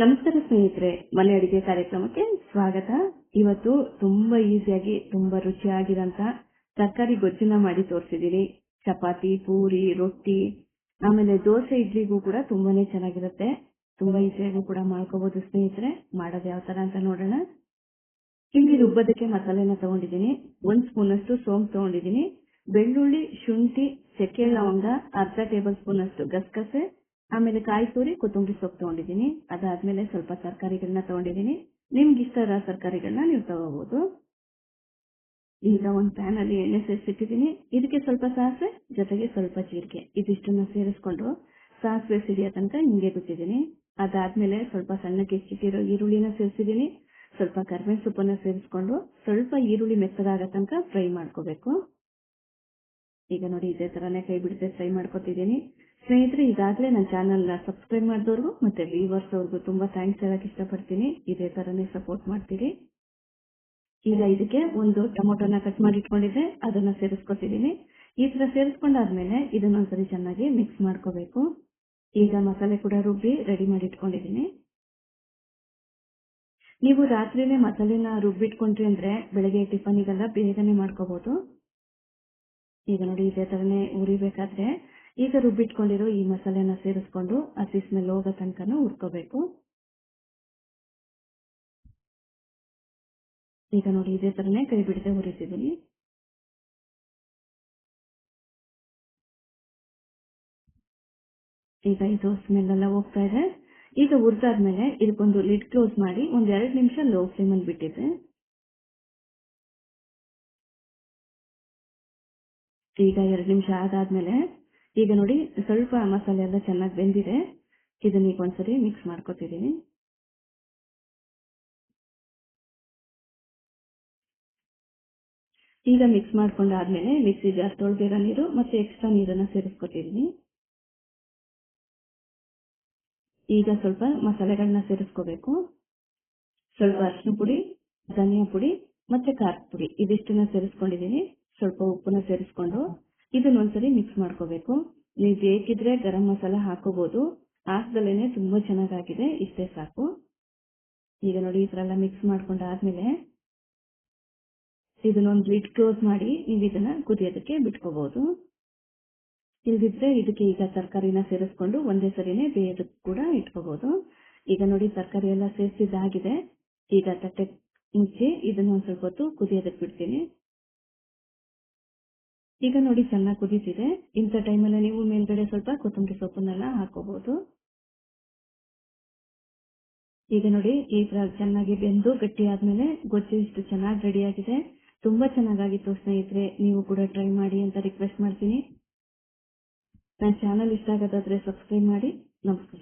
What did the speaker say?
ನಮಸ್ಕಾರ ಸ್ನೇಹಿತರೆ, ಮನೆ ಅಡಿಗೆ ಕಾರ್ಯಕ್ರಮಕ್ಕೆ ಸ್ವಾಗತ. ಇವತ್ತು ತುಂಬಾ ಈಸಿಯಾಗಿ ತುಂಬಾ ರುಚಿಯಾಗಿರಂತ ತರಕಾರಿ ಗೊಜ್ಜನ್ನ ಮಾಡಿ ತೋರಿಸಿದೀನಿ ಚಪಾತಿ, ಪೂರಿ, ರೊಟ್ಟಿ, ಆಮೇಲೆ ದೋಸೆ, ಇಡ್ಲಿಗೂ ಕೂಡ ತುಂಬಾನೇ ಚೆನ್ನಾಗಿರುತ್ತೆ. ತುಂಬಾ ಈಸಿಯಾಗಿ ಕೂಡ ಮಾಡ್ಕೋಬಹುದು ಸ್ನೇಹಿತರೆ. ಮಾಡೋದು ಯಾವ ತರ ಅಂತ ನೋಡೋಣ. ಇಲ್ಲಿ ರುಬ್ಬದಕ್ಕೆ ಮಸಾಲೆನ ತಗೊಂಡಿದ್ದೀನಿ. ಒಂದ್ ಸ್ಪೂನ್ ಅಷ್ಟು ಸೋಂಪು ತಗೊಂಡಿದ್ದೀನಿ. ಬೆಳ್ಳುಳ್ಳಿ, ಶುಂಠಿ ಚಕ್ಕೆ ಲವಂಗ, ಅರ್ಧ ಟೇಬಲ್ ಸ್ಪೂನ್ ಅಷ್ಟು ಗಸಗಸೆ ಆಮೇಲೆ ಕಾಯಿ ತುರಿ, ಕೊತ್ತಂಬರಿ ಸೊಪ್ಪು ತಗೊಂಡಿದ್ದೀನಿ. ಅದಾದ್ಮೇಲೆ ಸ್ವಲ್ಪ ತರಕಾರಿಗಳನ್ನ ತಗೊಂಡಿದ್ದೀನಿ. ನಿಮ್ಗೆ ಇಷ್ಟ ಇರೋ ತರಕಾರಿಗಳನ್ನ ನೀವು ತಗೋಬಹುದು ಈಗ ಒಂದು ಪ್ಯಾನ್ ಅಲ್ಲಿ ಎಣ್ಣೆ ಸೇರಿಸಿಟ್ಟಿದ್ದೀನಿ. ಇದಕ್ಕೆ ಸ್ವಲ್ಪ ಸಾಸಿವೆ, ಜೊತೆಗೆ ಸ್ವಲ್ಪ ಜೀರಿಗೆ. ಇದಿಷ್ಟನ್ನ ಸೇರಿಸ್ಕೊಂಡು ಸಾಸಿವೆ ಸಿಡಿಯೋ ತನಕ ಹಿಂಗೆ ಬಿಟ್ಟಿದ್ದೀನಿ. ಅದಾದ್ಮೇಲೆ ಸ್ವಲ್ಪ ಸಣ್ಣಕ್ಕೆ ಹೆಚ್ಚಿಟ್ಟಿರೋ ಈರುಳ್ಳಿನ ಸೇರಿಸಿದ್ದೀನಿ. ಸ್ವಲ್ಪ ಕರ್ಮೆ ಸೊಪ್ಪನ್ನ ಸೇರಿಸ್ಕೊಂಡು ಸ್ವಲ್ಪ ಈರುಳ್ಳಿ ಮೆತ್ತಗಾಗೋ ತನಕ ಫ್ರೈ ಮಾಡ್ಕೋಬೇಕು. ಈಗ ನೋಡಿ ಇದೇ ತರನೇ ಕೈ ಬಿಡದೆ ಫ್ರೈ ಮಾಡ್ಕೊತಿದ್ದೀನಿ. ಸ್ನೇಹಿತರೆ, ಈಗಾಗಲೇ ನನ್ನ ಚಾನಲ್ನ ಸಬ್ಸ್ಕ್ರೈಬ್ ಮಾಡಿದವ್ರಿಗೂ ಮತ್ತೆ ವ್ಯೂವರ್ಸ್ ಅವ್ರಿಗೂ ತುಂಬಾ ಥ್ಯಾಂಕ್ಸ್ ಹೇಳಕ್ ಇಷ್ಟಪಡ್ತೀನಿ. ಇದೇ ತರನೇ ಸಪೋರ್ಟ್ ಮಾಡ್ತೀರಿ. ಈಗ ಇದಕ್ಕೆ ಒಂದು ಟೊಮೊಟೊನ ಕಟ್ ಮಾಡಿ ಇಟ್ಕೊಂಡಿದೆ ಅದನ್ನ ಸೇರಿಸ್ಕೊತಿದ್ದೀನಿ. ಈ ತರ ಸೇರಿಸ್ಕೊಂಡಾದ್ಮೇಲೆ ಇದನ್ನೊಂದ್ಸರಿ ಚೆನ್ನಾಗಿ ಮಿಕ್ಸ್ ಮಾಡ್ಕೋಬೇಕು. ಈಗ ಮಸಾಲೆ ಕೂಡ ರುಬ್ಬಿ ರೆಡಿ ಮಾಡಿ ಇಟ್ಕೊಂಡಿದ್ದೀನಿ ನೀವು ರಾತ್ರಿನೇ ಮಸಾಲೆನ ರುಬ್ಬಿಟ್ಕೊಂಡ್ರಿ ಅಂದ್ರೆ ಬೆಳಗ್ಗೆ ಟಿಫನ್ಗೆಲ್ಲ ಬೇಗನೆ ಮಾಡ್ಕೋಬಹುದು ಈಗ ನೋಡಿ, ಇದೇ ತರನೇ ಉರಿಬೇಕಾದ್ರೆ ಈಗ ರುಬ್ಬಿಟ್ಕೊಂಡಿರೋ ಈ ಮಸಾಲೆನ ಸೇರಿಸ್ಕೊಂಡು ಹಸಿ ಮೇಲೆ ಹೋಗೋ ತನಕನೂ ಹುರ್ಕೋಬೇಕು. ಈಗ ನೋಡಿ, ಇದೇ ತರನೇ ಕೈ ಬಿಡದೆ ಹುರಿತಿದ್ದೀನಿ ಈಗ ಇದು ಸ್ಮೆಲ್ ಎಲ್ಲ ಹೋಗ್ತಾ ಇದೆ. ಈಗ ಹುರಿದಾದ್ಮೇಲೆ ಇದಕ್ಕೊಂದು ಲಿಡ್ ಕ್ಲೋಸ್ ಮಾಡಿ ಒಂದ್ ಎರಡು ನಿಮಿಷ ಲೋ ಫ್ಲೇಮ್ ಅಲ್ಲಿ ಬಿಟ್ಟಿದ್ದೆ. ಈಗ ಎರಡು ನಿಮಿಷ ಆದಾದ್ಮೇಲೆ ಈಗ ನೋಡಿ ಸ್ವಲ್ಪ ಮಸಾಲೆ ಎಲ್ಲ ಚೆನ್ನಾಗಿ ಬೆಂದಿದೆ. ಇದನ್ನ ಈಗ ಒಂದ್ಸರಿ ಮಿಕ್ಸ್ ಮಾಡ್ಕೊತಿದ್ದೀನಿ ಈಗ ಮಿಕ್ಸ್ ಮಾಡ್ಕೊಂಡಾದ್ಮೇಲೆ ಮಿಕ್ಸಿ ಜಾರ್ ತೊಳೆದಿರೋ ನೀರು ಮತ್ತೆ ಎಕ್ಸ್ಟ್ರಾ ನೀರನ್ನ ಸೇರಿಸ್ಕೊತಿದ್ದೀನಿ ಈಗ ಸ್ವಲ್ಪ ಮಸಾಲೆಗಳನ್ನ ಸೇರಿಸ್ಕೋಬೇಕು. ಸ್ವಲ್ಪ ಅರಿಶಿನ ಪುಡಿ, ಧನಿಯಾ ಪುಡಿ ಮತ್ತೆ ಖಾರದ ಪುಡಿ ಇದಿಷ್ಟನ್ನ ಸೇರಿಸ್ಕೊಂಡಿದ್ದೀನಿ ಸ್ವಲ್ಪ ಉಪ್ಪನ್ನ ಸೇರಿಸ್ಕೊಂಡು ಇದನ್ನ ಒಂದ್ಸರಿ ಮಿಕ್ಸ್ ಮಾಡ್ಕೋಬೇಕು. ನೀವು ಬೇಕಿದ್ರೆ ಗರಂ ಮಸಾಲ ಹಾಕೋಬಹುದು ಹಾಕ್ದಲೇನೆ ತುಂಬಾ ಚೆನ್ನಾಗಾಗಿದೆ. ಇಷ್ಟೇ ಸಾಕು. ಈಗ ನೋಡಿ ಈ ತರ ಎಲ್ಲ ಮಿಕ್ಸ್ ಮಾಡ್ಕೊಂಡಾದ್ಮೇಲೆ ಇದನ್ನೊಂದು ಲಿಡ್ ಕ್ಲೋಸ್ ಮಾಡಿ ನೀವು ಇದನ್ನ ಕುದಿಯೋದಕ್ಕೆ ಬಿಟ್ಕೋಬಹುದು ಇಲ್ದಿದ್ರೆ ಇದಕ್ಕೆ ಈಗ ತರಕಾರಿನ ಸೇರಿಸ್ಕೊಂಡು ಒಂದೇ ಸರಿನೆ ಬೇಯೋದಕ್ಕೆ ಕೂಡ ಇಟ್ಕೋಬಹುದು ಈಗ ನೋಡಿ ತರಕಾರಿ ಎಲ್ಲ ಸೇರಿಸಿದ್ದಾಗಿದೆ. ಈಗ ತಟ್ಟೆ ಮುಚ್ಚಿ ಇದನ್ನ ಒಂದ್ ಸ್ವಲ್ಪ ಹೊತ್ತು ಕುದಿಯೋದಕ್ಕೆ ಬಿಡ್ತೀನಿ. ಈಗ ನೋಡಿ ಚೆನ್ನಾಗಿ ಕುದೀತಿದೆ ಇಂಥ ಟೈಮಲ್ಲಿ ನೀವು ಮೇಲ್ಗಡೆ ಸ್ವಲ್ಪ ಕೊತ್ತಂಬರಿ ಸೊಪ್ಪನ್ನೆಲ್ಲ ಹಾಕೋಬಹುದು ಈಗ ನೋಡಿ ಈ ತರ ಚೆನ್ನಾಗಿ ಬೆಂದು ಗಟ್ಟಿ ಆದ್ಮೇಲೆ ಗೊಜ್ಜು ಇಷ್ಟು ಚೆನ್ನಾಗಿ ರೆಡಿ ಆಗಿದೆ ತುಂಬಾ ಚೆನ್ನಾಗಾಗಿತ್ತು ಸ್ನೇಹಿತರೆ, ನೀವು ಕೂಡ ಟ್ರೈ ಮಾಡಿ ಅಂತ ರಿಕ್ವೆಸ್ಟ್ ಮಾಡ್ತೀನಿ. ನನ್ನ ಚಾನಲ್ ಇಷ್ಟ ಆಗೋದಾದ್ರೆ ಸಬ್ಸ್ಕ್ರೈಬ್ ಮಾಡಿ. ನಮಸ್ಕಾರ.